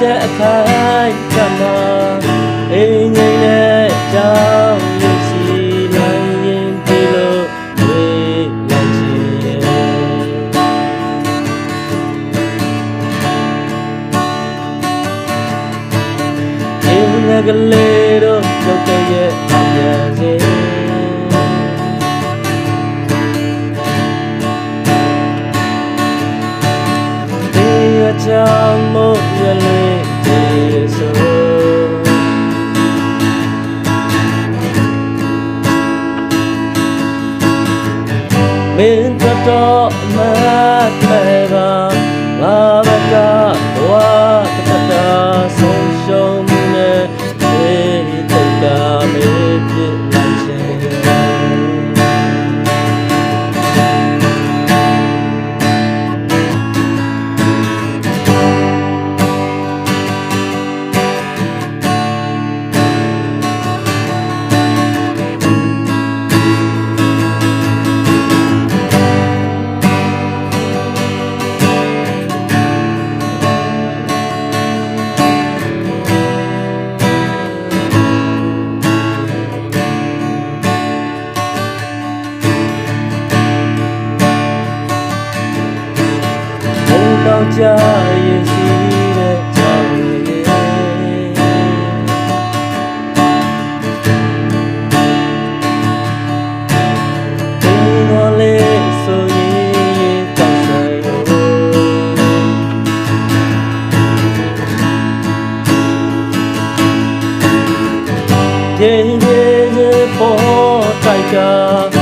ကြားလိုက်တဲ့အခိုင်ကမှအင်းငိမ့်နဲ့ကြောင်းရစီနိုင်ရင်ဒီလိုဝေးလိုက်ချင်အင်းငယ်ကလေးတို့လုတ်တဲ့ရဲ့အပြန်စေဒီအချ မင်းတို့ ကြရင်စီတဲ့ကြောင်ရဲ့ဒီတော့လေးဆိုရင်တောက်ဆိုင်ရောပြင်းပြင်းပေါ်တိုက်က